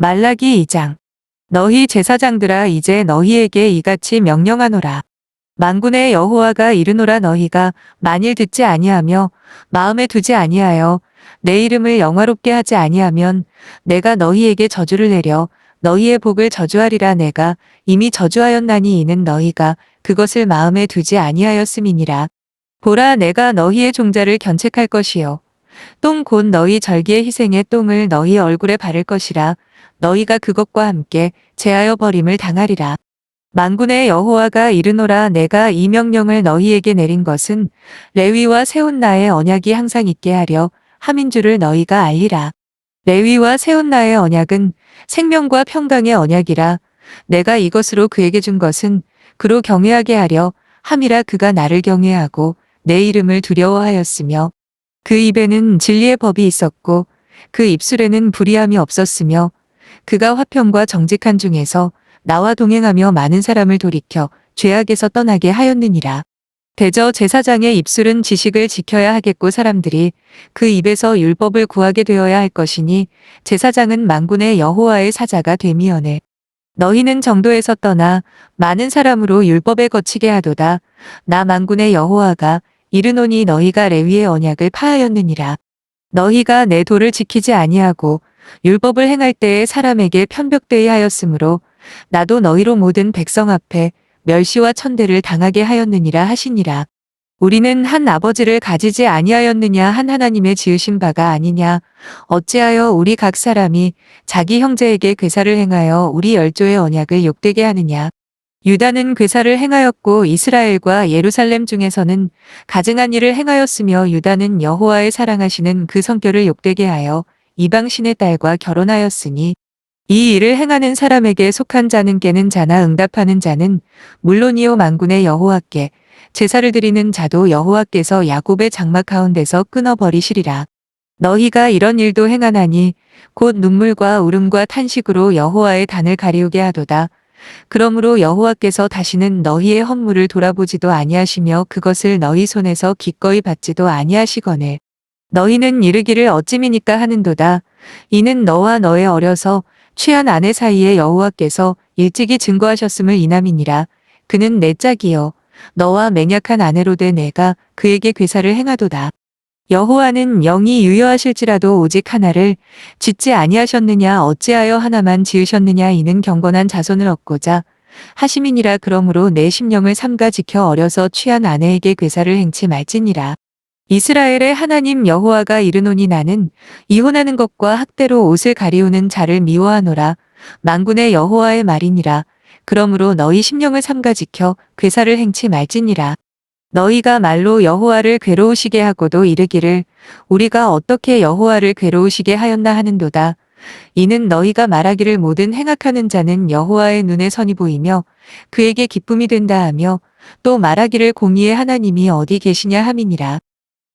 말라기 2장 너희 제사장들아 이제 너희에게 이같이 명령하노라. 만군의 여호와가 이르노라 너희가 만일 듣지 아니하며 마음에 두지 아니하여 내 이름을 영화롭게 하지 아니하면 내가 너희에게 저주를 내려 너희의 복을 저주하리라 내가 이미 저주하였나니 이는 너희가 그것을 마음에 두지 아니하였음이니라. 보라 내가 너희의 종자를 견책할 것이요. 똥 곧 너희 절기의 희생의 똥을 너희 얼굴에 바를 것이라. 너희가 그것과 함께 제하여 버림을 당하리라. 만군의 여호와가 이르노라 내가 이 명령을 너희에게 내린 것은 레위와 세운 나의 언약이 항상 있게 하려 함인 줄을 너희가 알리라. 레위와 세운 나의 언약은 생명과 평강의 언약이라 내가 이것으로 그에게 준 것은 그로 경외하게 하려 함이라 그가 나를 경외하고 내 이름을 두려워하였으며 그 입에는 진리의 법이 있었고 그 입술에는 불의함이 없었으며 그가 화평과 정직한 중에서 나와 동행하며 많은 사람을 돌이켜 죄악에서 떠나게 하였느니라. 대저 제사장의 입술은 지식을 지켜야 하겠고 사람들이 그 입에서 율법을 구하게 되어야 할 것이니 제사장은 만군의 여호와의 사자가 되미언에 너희는 정도에서 떠나 많은 사람으로 율법에 거치게 하도다. 나 만군의 여호와가 이르노니 너희가 레위의 언약을 파하였느니라. 너희가 내 도를 지키지 아니하고 율법을 행할 때에 사람에게 편벽되이 하였으므로 나도 너희로 모든 백성 앞에 멸시와 천대를 당하게 하였느니라 하시니라. 우리는 한 아버지를 가지지 아니하였느냐 한 하나님의 지으신 바가 아니냐 어찌하여 우리 각 사람이 자기 형제에게 괴사를 행하여 우리 열조의 언약을 욕되게 하느냐 유다는 괴사를 행하였고 이스라엘과 예루살렘 중에서는 가증한 일을 행하였으며 유다는 여호와의 사랑하시는 그 성결을 욕되게 하여 이방신의 딸과 결혼하였으니 이 일을 행하는 사람에게 속한 자는 깨는 자나 응답하는 자는 물론이요 만군의 여호와께 제사를 드리는 자도 여호와께서 야곱의 장막 가운데서 끊어버리시리라. 너희가 이런 일도 행하나니 곧 눈물과 울음과 탄식으로 여호와의 단을 가리우게 하도다. 그러므로 여호와께서 다시는 너희의 헌물을 돌아보지도 아니하시며 그것을 너희 손에서 기꺼이 받지도 아니하시거늘. 너희는 이르기를 어찌미니까 하는도다. 이는 너와 너의 어려서 취한 아내 사이에 여호와께서 일찍이 증거하셨음을 이남이니라. 그는 내 짝이요. 너와 맹약한 아내로 된 내가 그에게 괴사를 행하도다. 여호와는 영이 유효하실지라도 오직 하나를 짓지 아니하셨느냐 어찌하여 하나만 지으셨느냐 이는 경건한 자손을 얻고자 하심이니라 그러므로 내 심령을 삼가 지켜 어려서 취한 아내에게 괴사를 행치 말지니라. 이스라엘의 하나님 여호와가 이르노니 나는 이혼하는 것과 학대로 옷을 가리우는 자를 미워하노라. 만군의 여호와의 말이니라. 그러므로 너희 심령을 삼가 지켜 괴사를 행치 말지니라. 너희가 말로 여호와를 괴로우시게 하고도 이르기를 우리가 어떻게 여호와를 괴로우시게 하였나 하는도다. 이는 너희가 말하기를 모든 행악하는 자는 여호와의 눈에 선이 보이며 그에게 기쁨이 된다 하며 또 말하기를 공의의 하나님이 어디 계시냐 함이니라.